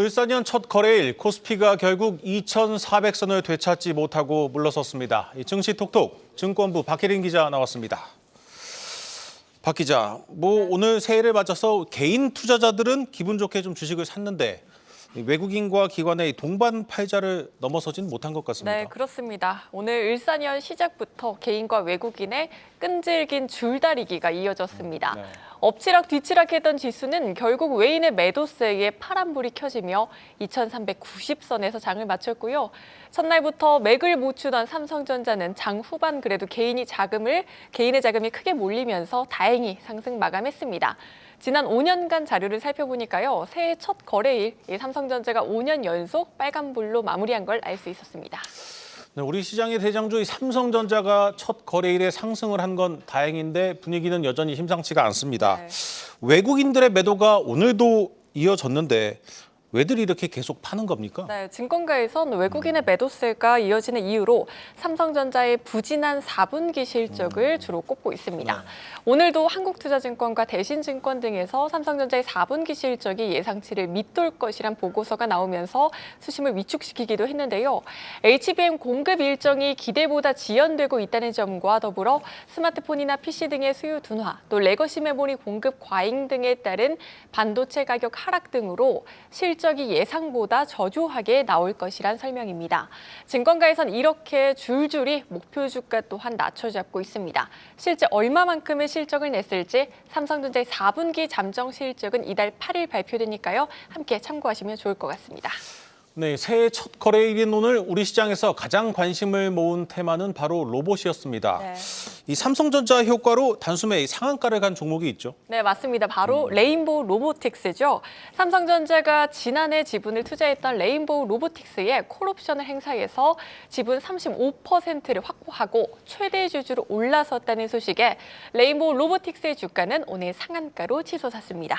을사년 첫 거래일 코스피가 결국 2,400선을 되찾지 못하고 물러섰습니다. 이 증시 톡톡 증권부 박혜린 기자 나왔습니다. 박 기자, 뭐 오늘 새해를 맞아서 개인 투자자들은 기분 좋게 좀 주식을 샀는데 이 외국인과 기관의 동반 팔자를 넘어서진 못한 것 같습니다. 네, 그렇습니다. 오늘 일사년 시작부터 개인과 외국인의 끈질긴 줄다리기가 이어졌습니다. 네. 엎치락 뒤치락 했던 지수는 결국 외인의 매도세에 파란불이 켜지며 2390선에서 장을 마쳤고요. 첫날부터 맥을 못 추던 삼성전자는 장 후반 그래도 개인이 자금을 개인의 자금이 크게 몰리면서 다행히 상승 마감했습니다. 지난 5년간 자료를 살펴보니까요. 새해 첫 거래일 이 삼성전자가 5년 연속 빨간불로 마무리한 걸 알 수 있었습니다. 네, 우리 시장의 대장주 이 삼성전자가 첫 거래일에 상승을 한 건 다행인데 분위기는 여전히 심상치가 않습니다. 네. 외국인들의 매도가 오늘도 이어졌는데 왜들 이렇게 계속 파는 겁니까? 네, 증권가에선 외국인의 매도세가 이어지는 이유로 삼성전자의 부진한 4분기 실적을 주로 꼽고 있습니다. 오늘도 한국투자증권과 대신증권 등에서 삼성전자의 4분기 실적이 예상치를 밑돌 것이란 보고서가 나오면서 수심을 위축시키기도 했는데요. HBM 공급 일정이 기대보다 지연되고 있다는 점과 더불어 스마트폰이나 PC 등의 수요 둔화, 또 레거시 메모리 공급 과잉 등에 따른 반도체 가격 하락 등으로 실 적이 예상보다 저조하게 나올 것이란 설명입니다. 증권가에선 이렇게 줄줄이 목표 주가 또한 낮춰잡고 있습니다. 실제 얼마만큼의 실적을 냈을지 삼성전자의 4분기 잠정 실적은 이달 8일 발표되니까요. 함께 참고하시면 좋을 것 같습니다. 네, 새해 첫 거래일인 오늘 우리 시장에서 가장 관심을 모은 테마는 바로 로봇이었습니다. 네. 이 삼성전자 효과로 단숨에 이 상한가를 간 종목이 있죠. 네, 맞습니다. 바로 레인보우 로보틱스죠. 삼성전자가 지난해 지분을 투자했던 레인보우 로보틱스에 콜옵션을 행사해서 지분 35%를 확보하고 최대 주주로 올라섰다는 소식에 레인보우 로보틱스의 주가는 오늘 상한가로 치솟았습니다.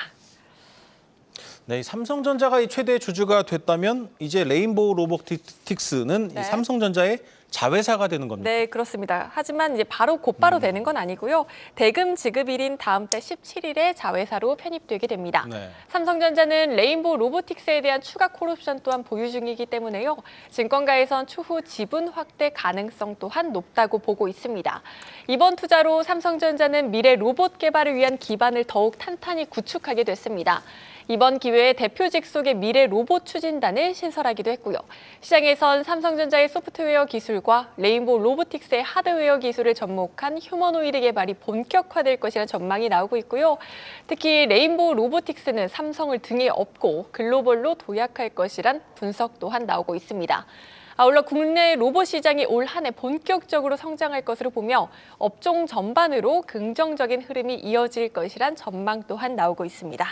네, 이 삼성전자가 이 최대 주주가 됐다면 이제 레인보우 로보틱스는 네. 이 삼성전자의 자회사가 되는 겁니다. 네, 그렇습니다. 하지만 이제 바로 곧바로 되는 건 아니고요. 대금 지급일인 다음 달 17일에 자회사로 편입되게 됩니다. 네. 삼성전자는 레인보우 로보틱스에 대한 추가 콜옵션 또한 보유 중이기 때문에요. 증권가에선 추후 지분 확대 가능성 또한 높다고 보고 있습니다. 이번 투자로 삼성전자는 미래 로봇 개발을 위한 기반을 더욱 탄탄히 구축하게 됐습니다. 이번 기회에 대표직 속의 미래 로봇 추진단을 신설하기도 했고요. 시장에선 삼성전자의 소프트웨어 기술 과 레인보우 로보틱스의 하드웨어 기술을 접목한 휴머노이드 개발이 본격화될 것이라는 전망이 나오고 있고요. 특히 레인보우 로보틱스는 삼성을 등에 업고 글로벌로 도약할 것이란 분석 또한 나오고 있습니다. 아울러 국내 로봇 시장이 올 한 해 본격적으로 성장할 것으로 보며 업종 전반으로 긍정적인 흐름이 이어질 것이란 전망 또한 나오고 있습니다.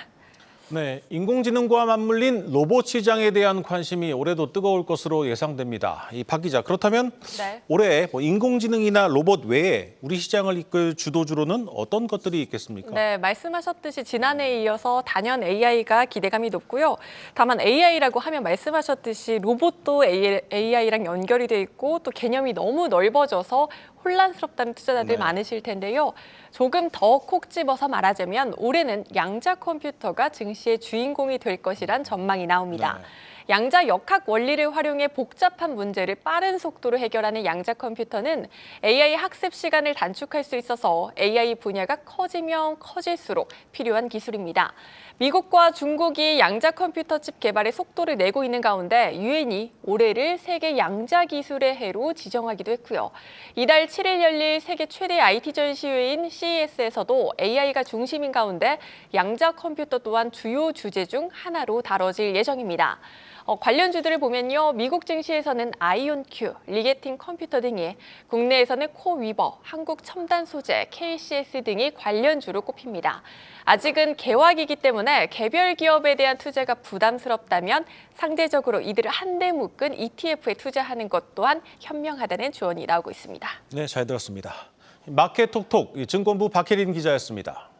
네, 인공지능과 맞물린 로봇 시장에 대한 관심이 올해도 뜨거울 것으로 예상됩니다. 이 박 기자, 그렇다면 네. 올해 뭐 인공지능이나 로봇 외에 우리 시장을 이끌 주도주로는 어떤 것들이 있겠습니까? 네, 말씀하셨듯이 지난해에 이어서 단연 AI가 기대감이 높고요. 다만 AI라고 하면 말씀하셨듯이 로봇도 AI랑 연결이 돼 있고 또 개념이 너무 넓어져서 혼란스럽다는 투자자들 네. 많으실 텐데요. 조금 더 콕 집어서 말하자면 올해는 양자 컴퓨터가 증시 의 주인공이 될 것이란 전망이 나옵니다. 네. 양자 역학 원리를 활용해 복잡한 문제를 빠른 속도로 해결하는 양자 컴퓨터는 AI 학습 시간을 단축할 수 있어서 AI 분야가 커지면 커질수록 필요한 기술입니다. 미국과 중국이 양자 컴퓨터 칩 개발에 속도를 내고 있는 가운데 유엔이 올해를 세계 양자 기술의 해로 지정하기도 했고요. 이달 7일 열릴 세계 최대 IT 전시회인 CES에서도 AI가 중심인 가운데 양자 컴퓨터 또한 주요 주제 중 하나로 다뤄질 예정입니다. 어, 관련주들을 보면요. 미국 증시에서는 아이온큐, 리게팅 컴퓨터 등이 국내에서는 코위버, 한국 첨단 소재, KCS 등이 관련주로 꼽힙니다. 아직은 개화기이기 때문에 개별 기업에 대한 투자가 부담스럽다면 상대적으로 이들을 한데 묶은 ETF에 투자하는 것 또한 현명하다는 조언이 나오고 있습니다. 네, 잘 들었습니다. 마켓 톡톡 이 증권부 박혜린 기자였습니다.